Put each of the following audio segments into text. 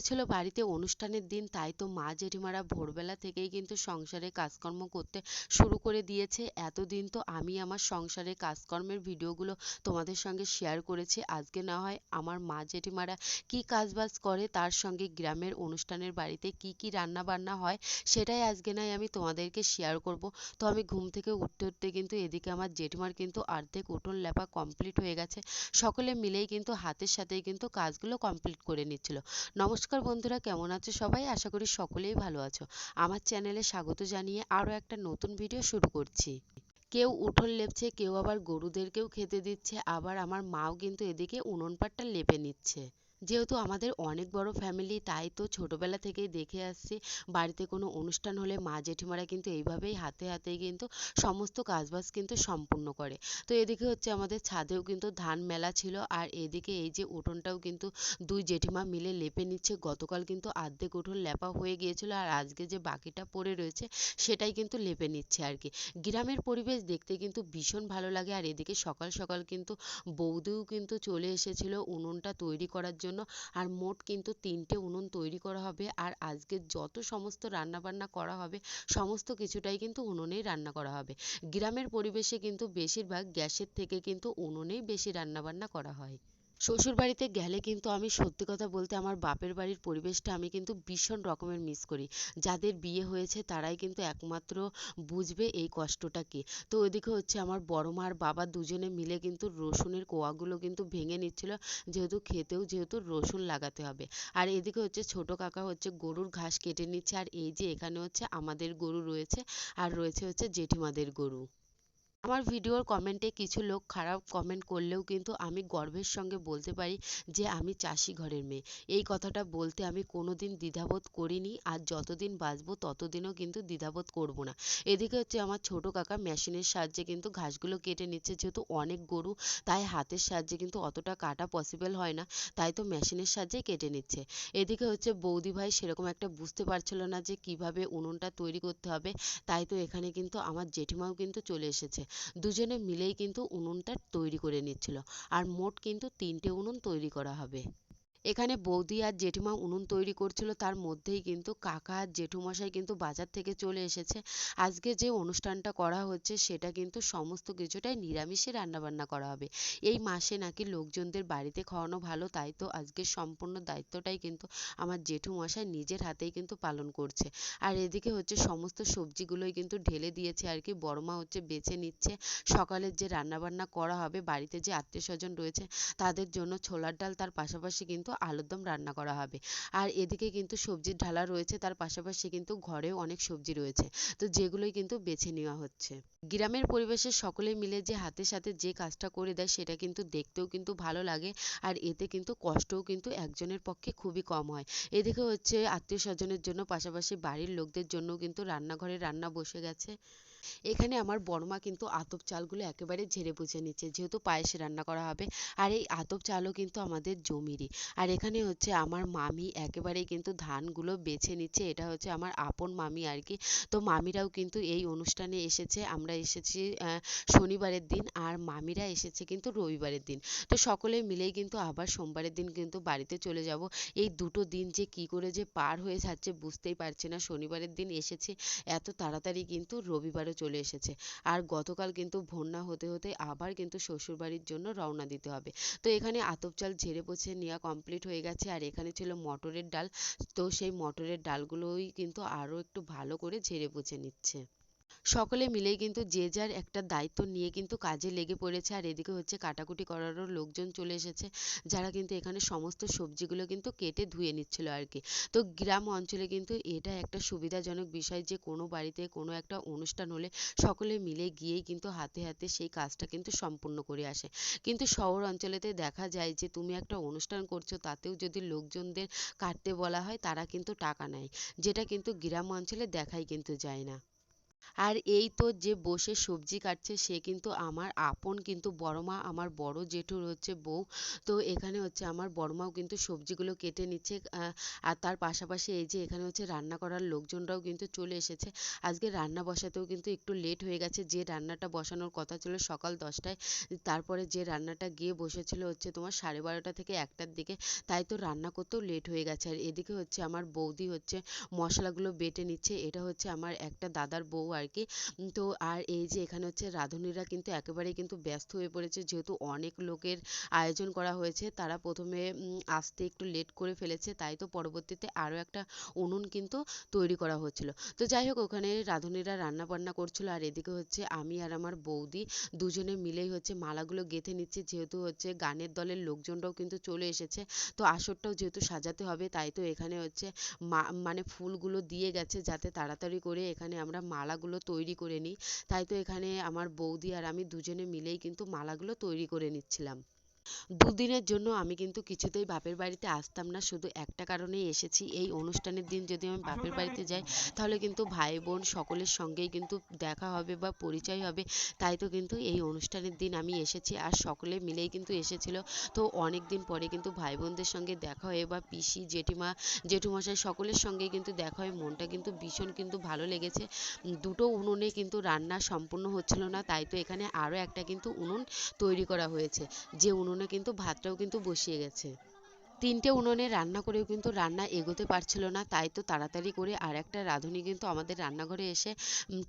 ছিল বাড়িতে অনুষ্ঠানের দিন, তাই তো মা জেঠিমারা ভোরবেলা থেকেই কিন্তু সংসারে কাজকর্ম করতে শুরু করে দিয়েছে। এতদিন তো আমি আমার সংসারে কাজকর্মের ভিডিওগুলো তোমাদের সঙ্গে শেয়ার করেছি। আজকে না হয় আমার মা জেঠিমারা কি কাজবাজ করে, তার সঙ্গে গ্রামের অনুষ্ঠানের বাড়িতে কি কি রান্না বান্না হয়, সেটাই আজকে নয় আমি তোমাদেরকে শেয়ার করব। তো আমি ঘুম থেকে উঠতে উঠতে কিন্তু এদিকে আমার জেঠিমার কিন্তু অর্ধেক উঠোন লেপা কমপ্লিট হয়ে গেছে। সকলে মিলেই কিন্তু হাতের সাথেই কিন্তু কাজগুলো কমপ্লিট করে নিচ্ছিল। নমস্কার। বন্ধুরা, কেমন আছো সবাই? আশা করি সকলেই ভালো আছো। আমার চ্যানেলে স্বাগত জানিয়ে আরও একটা নতুন ভিডিও শুরু করছি। কেউ উঠোন লেপছে, কেউ আবার গরুদেরকেও খেতে দিচ্ছে, আবার আমার মাও কিন্তু এদিকে উনুন পাটটা লেপে নিচ্ছে। যেহেতু আমাদের অনেক বড় ফ্যামিলি তাই তো ছোটবেলা থেকেই দেখে আসছি। বাড়িতে কোনো অনুষ্ঠান হলে মা জেঠিমারা কিন্তু এইভাবেই হাতে হাতে কিন্তু সমস্ত কাজবাজ কিন্তু সম্পূর্ণ করে। তো এদিকে হচ্ছে আমাদের ছাদেও কিন্তু ধান মেলা ছিল আর এদিকে এই যে উঠোনটাও কিন্তু দুই জেঠিমা মিলে লেপে নিচ্ছে। গতকাল কিন্তু আর্ধেক উঠোন লেপা হয়ে গিয়েছিল আর আজকে যে বাকিটা পড়ে রয়েছে সেটাই কিন্তু লেপে নিচ্ছে আর কি। গ্রামের পরিবেশ দেখতে কিন্তু ভীষণ ভালো লাগে আর এদিকে সকাল সকাল কিন্তু বৌদিও কিন্তু চলে এসেছিল উনুনটা তৈরি করার জন্য। জন্য। আর মোট কিন্তু তিনটে উনুন তৈরি করা হবে। আর আজকে যত সমস্ত রান্না বান্না করা হবে, সমস্ত কিছুটাই কিন্তু উনুনেই রান্না করা হবে। গ্রামের পরিবেশে কিন্তু বেশিরভাগ গ্যাসের থেকে কিন্তু উনুনেই বেশি রান্না বান্না করা হয়। শ্বশুর বাড়িতে গেলে কিন্তু আমি সত্যি কথা বলতে আমার বাপের বাড়ির পরিবেশটা আমি কিন্তু ভীষণ রকমের মিস করি। যাদের বিয়ে হয়েছে তারাই কিন্তু একমাত্র বুঝবে এই কষ্টটা কি। তো ওইদিকে হচ্ছে আমার বড় মা আর বাবা দুজনে মিলে কিন্তু রসুনের কোয়াগুলো কিন্তু ভেঙে নিচ্ছিল, যেহেতু খেতেও যেহেতু রসুন লাগাতে হবে। আর এদিকে হচ্ছে ছোট কাকা হচ্ছে গরুর ঘাস কেটে নিচ্ছে, আর এই যে এখানে হচ্ছে আমাদের গরু রয়েছে, আর রয়েছে হচ্ছে জেঠিমাদের গরু। আমার ভিডিওর কমেন্টে কিছু লোক খারাপ কমেন্ট করলেও কিন্তু আমি গর্বের সঙ্গে বলতে পারি যে আমি চাষি ঘরের মেয়ে। এই কথাটা বলতে আমি কোনো দিন দ্বিধাবোধ করিনি আর যতদিন বাঁচবো ততদিনও কিন্তু দ্বিধাবোধ করব না। এদিকে হচ্ছে আমার ছোট কাকা মেশিনের সাহায্যে কিন্তু ঘাসগুলো কেটে নিচ্ছে, যেহেতু অনেক গরু, তাই হাতের সাহায্যে কিন্তু অতটা কাটা পসিবল হয় না, তাই তো মেশিনের সাহায্যে কেটে নিচ্ছে। এদিকে হচ্ছে বৌদি ভাই সেরকম একটা বুঝতে পারছিল না যে কীভাবে উনুনটা তৈরি করতে হবে, তাই তো এখানে কিন্তু আমার জেঠিমাও কিন্তু চলে এসেছে। দুজনে মিলেই কিন্তু উনুনটা তৈরি করে নিচ্ছিল। আর মোট কিন্তু তিনটে উনুন তৈরি করা হবে। এখানে বৌদি আর জেঠিমা উনুন তৈরি করছিল, তার মধ্যেই কিন্তু কাকা আর জেঠুমশাই কিন্তু বাজার থেকে চলে এসেছে। আজকে যে অনুষ্ঠানটা করা হচ্ছে, সেটা কিন্তু সমস্ত কিছুটাই নিরামিষে রান্নাবান্না করা হবে। এই মাসে নাকি লোকজনদের বাড়িতে খাওয়ানো ভালো, তাই তো আজকের সম্পূর্ণ দায়িত্বটাই কিন্তু আমার জেঠুমশাই নিজের হাতেই কিন্তু পালন করছে। আর এদিকে হচ্ছে সমস্ত সবজিগুলোই কিন্তু ঢেলে দিয়েছে আর কি, বড়মা হচ্ছে বেছে নিচ্ছে। সকালের যে রান্নাবান্না করা হবে, বাড়িতে যে আত্মীয় স্বজন রয়েছে, তাদের জন্য ছোলার ডাল তার পাশাপাশি কিন্তু কিন্তু আলুর দম রান্না করা হবে। আর এদিকে কিন্তু সবজির ঢালা রয়েছে, তার পাশাপাশি কিন্তু ঘরেও অনেক সবজি রয়েছে। তো যেগুলোই কিন্তু বেছে নেওয়া হচ্ছে। গ্রামের পরিবেশে সকলে মিলে যে হাতের সাথে যে কাজটা করে দেয়, সেটা কিন্তু দেখতেও কিন্তু ভালো লাগে। আর এতে কিন্তু কষ্টও কিন্তু একজনের পক্ষে খুবই কম হয়। এদিকে হচ্ছে আত্মীয় স্বজনের জন্য, পাশাপাশি বাড়ির লোকদের জন্য কিন্তু রান্নাঘরে রান্না বসে গেছে। এখানে আমার বড়মা কিন্তু আতপ চালগুলো একেবারে ঝেড়ে বুঝে নিচ্ছে, যেহেতু পায়েসে রান্না করা হবে। আর এই আতপ চালও কিন্তু আমাদের জমিরই। আর এখানে হচ্ছে আমার মামি একেবারেই কিন্তু ধানগুলো বেছে নিচ্ছে, এটা হচ্ছে আমার আপন মামি আর কি। তো মামিরাও কিন্তু এই অনুষ্ঠানে এসেছে, আমরা এসেছি শনিবারের দিন আর মামিরা এসেছে কিন্তু রবিবারের দিন। তো সকলে মিলেই কিন্তু আবার সোমবারের দিন কিন্তু বাড়িতে চলে যাব। এই দুটো দিন যে কি করে যে পার হয়ে যাচ্ছে বুঝতেই পারছি না, শনিবারের দিন এসেছি, এত তাড়াতাড়ি কিন্তু রবিবারে আবারও চলে এসেছে। আর গতকাল কিন্তু বন্যা হতে হতে আবার কিন্তু শ্বশুরবাড়ির জন্য রওনা দিতে হবে। তো এখানে আতপ চাল ঝেড়ে পচে নেওয়া কমপ্লিট হয়ে গেছে। আর এখানে ছিল মটরের ডাল। তো সেই মটরের ডালগুলোই কিন্তু আরও একটু ভালো করে ঝেড়ে পচে নিচ্ছে। সকলে মিলেই কিন্তু যে যার একটা দায়িত্ব নিয়ে কিন্তু কাজে লেগে পড়েছে। আর এদিকে হচ্ছে কাটাকুটি করারও লোকজন চলে এসেছে, যারা কিন্তু এখানে সমস্ত সবজিগুলো কিন্তু কেটে ধুয়ে নিচ্ছিল আর কি। তো গ্রাম অঞ্চলে কিন্তু এটা একটা সুবিধাজনক বিষয় যে, কোনো বাড়িতে কোনো একটা অনুষ্ঠান হলে সকলে মিলে গিয়েই কিন্তু হাতে হাতে সেই কাজটা কিন্তু সম্পূর্ণ করে আসে। কিন্তু শহর অঞ্চলেতে দেখা যায় যে, তুমি একটা অনুষ্ঠান করছ, তাতেও যদি লোকজনদের কাটতে বলা হয়, তারা কিন্তু টাকা নেয়, যেটা কিন্তু গ্রাম অঞ্চলে দেখাই কিন্তু যায় না। আর এই তো যে বসে সবজি কাটছে, সে কিন্তু আমার আপন কিন্তু বড় মা, আমার বড় জেঠুর হচ্ছে বউ। তো এখানে হচ্ছে আমার বড় মাও কিন্তু সবজিগুলো কেটে নিচ্ছে আর তার পাশাপাশি এই যে এখানে হচ্ছে রান্না করার লোকজনরাও কিন্তু চলে এসেছে। আজকে রান্না বসাতেও কিন্তু একটু লেট হয়ে গেছে, যে রান্নাটা বসানোর কথা ছিল সকাল দশটায়, তারপরে যে রান্নাটা গিয়ে বসেছিল হচ্ছে তোমার সাড়ে বারোটা থেকে একটার দিকে, তাই তো রান্না করতেও লেট হয়ে গেছে। আর এদিকে হচ্ছে আমার বৌদি হচ্ছে মশলাগুলো বেটে নিচ্ছে, এটা হচ্ছে আমার একটা দাদার বউ আর কি তো আর এই যে এখানে হচ্ছে রাঁধুনিরা কিন্তু একেবারেই কিন্তু ব্যস্ত হয়ে পড়েছে। যেহেতু অনেক লোকের আয়োজন করা হয়েছে, তারা প্রথমে আসতে একটু লেট করে ফেলেছে। তাই তো পরবর্তীতে আরও একটা উনুন কিন্তু তৈরি করা হচ্ছিল। তো যাই হোক, ওখানে রাঁধুনিরা রান্না বান্না করছিল। আর এদিকে হচ্ছে আমি আর আমার বৌদি দুজনে মিলেই হচ্ছে মালাগুলো গেঁথে নিচ্ছি। যেহেতু হচ্ছে গানের দলের লোকজনরাও কিন্তু চলে এসেছে। তো আসরটাও যেহেতু সাজাতে হবে, তাই তো এখানে হচ্ছে মা মানে ফুলগুলো দিয়ে গেছে যাতে তাড়াতাড়ি করে এখানে আমরা মালাগুলো তৈরি করে নিই। তাই তো এখানে আমার বৌদি আর আমি দুজনে মিলেই কিন্তু মালাগুলো তৈরি করে নিচ্ছিলাম। দুদিনের জন্য আমি কিন্তু কিছুতেই বাপের বাড়িতে আসতাম না। শুধু একটা কারণেই এসেছি, এই অনুষ্ঠানের দিন যদি আমি বাপের বাড়িতে যাই, তাহলে কিন্তু ভাই বোন সকলের সঙ্গেই কিন্তু দেখা হবে বা পরিচয় হবে। তাই তো কিন্তু এই অনুষ্ঠানের দিন আমি এসেছি আর সকলে মিলেই কিন্তু এসেছিল। তো অনেক দিন পরে কিন্তু ভাই বোনদের সঙ্গে দেখা হয়ে বা পিসি, জেঠিমা, জেঠুমশাই সকলের সঙ্গে কিন্তু দেখা হয়ে মনটা কিন্তু ভীষণ কিন্তু ভালো লেগেছে। দুটো উনুনে কিন্তু রান্না সম্পূর্ণ হচ্ছিল না, তাই তো এখানে আরও একটা কিন্তু উনুন তৈরি করা হয়েছে। যে উনুন কিন্তু ভাতটাও কিন্তু বসিয়ে গেছে তিনটে উনুনে রান্না করেও কিন্তু রান্না এগোতে পারছিল না, তাই তো তাড়াতাড়ি করে আর একটা রাঁধুনি কিন্তু আমাদের রান্নাঘরে এসে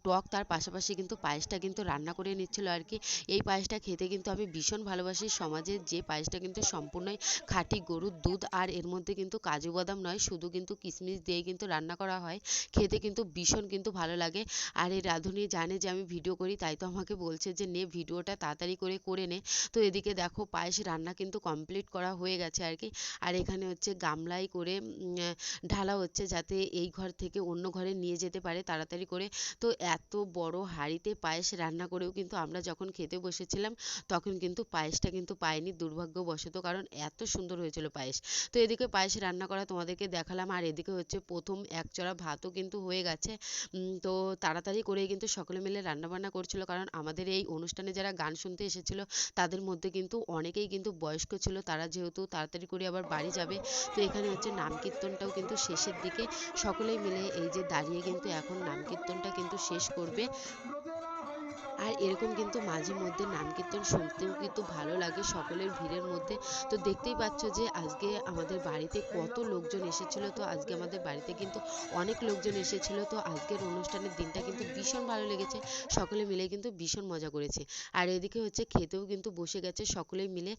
টক তার পাশাপাশি কিন্তু পায়েসটা কিন্তু রান্না করে নিচ্ছিল আর কি। এই পায়েসটা খেতে কিন্তু আমি ভীষণ ভালোবাসি। সমাজের যে পায়েসটা কিন্তু সম্পূর্ণই খাঁটি গরুর দুধ আর এর মধ্যে কিন্তু কাজু বাদাম নয়, শুধু কিন্তু কিশমিশ দিয়ে কিন্তু রান্না করা হয়। খেতে কিন্তু ভীষণ কিন্তু ভালো লাগে। আর এই রাঁধুনি জানে যে আমি ভিডিও করি, তাই তো আমাকে বলছে যে, নে ভিডিওটা তাড়াতাড়ি করে করে নে। তো এদিকে দেখো, পায়েস রান্না কিন্তু কমপ্লিট করা হয়ে গেছে আর কি। আর এখানে হচ্ছে গামলায় করে ঢালা হচ্ছে যাতে এই ঘর থেকে অন্য ঘরে নিয়ে যেতে পারে তাড়াতাড়ি করে। তো এত বড় হাঁড়িতে পায়েস রান্না করেও কিন্তু আমরা যখন খেতে বসেছিলাম, তখন কিন্তু পায়েসটা কিন্তু পাইনি দুর্ভাগ্যবশত, কারণ এত সুন্দর হয়েছিল পায়েস। তো এদিকে পায়েস রান্না করা তোমাদেরকে দেখালাম, আর এদিকে হচ্ছে প্রথম এক চড়া ভাতও কিন্তু হয়ে গেছে। তো তাড়াতাড়ি করে কিন্তু সকলে মিলে রান্নাবান্না করছিল, কারণ আমাদের এই অনুষ্ঠানে যারা গান শুনতে এসেছিল, তাদের মধ্যে কিন্তু অনেকেই কিন্তু বয়স্ক ছিল, তারা যেহেতু তাড়াতাড়ি করে আবার বাড়ি যাবে। তো এখানে হচ্ছে নাম কীর্তনটাও কিন্তু শেষের দিকে। সকলেই মিলে এই যে দাঁড়িয়ে কিন্তু এখন নাম কীর্তনটা কিন্তু শেষ করবে। আর এরকম কিন্তু মাঝে মধ্যে নাম কীর্তন শুনতেও কিন্তু ভালো লাগে সকলের ভিড়ের মধ্যে। তো দেখতেই পাচ্ছ যে আজকে আমাদের বাড়িতে কত লোকজন এসেছিল, তো আজকে আমাদের বাড়িতে কিন্তু অনেক লোকজন এসেছিল, তো আজকের অনুষ্ঠানের দিনটা কিন্তু ভীষণ ভালো লেগেছে। সকলে মিলে কিন্তু ভীষণ মজা করেছে। আর এদিকে হচ্ছে খেতেও কিন্তু বসে গেছে সকলে মিলে।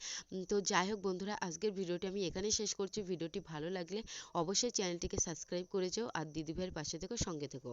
তো যাই হোক বন্ধুরা, আজকের ভিডিওটি আমি এখানেই শেষ করছি। ভিডিওটি ভালো লাগলে অবশ্যই চ্যানেলটিকে সাবস্ক্রাইব করে যেও আর দিদিভাইয়ের পাশে থেকো সঙ্গে থেকো।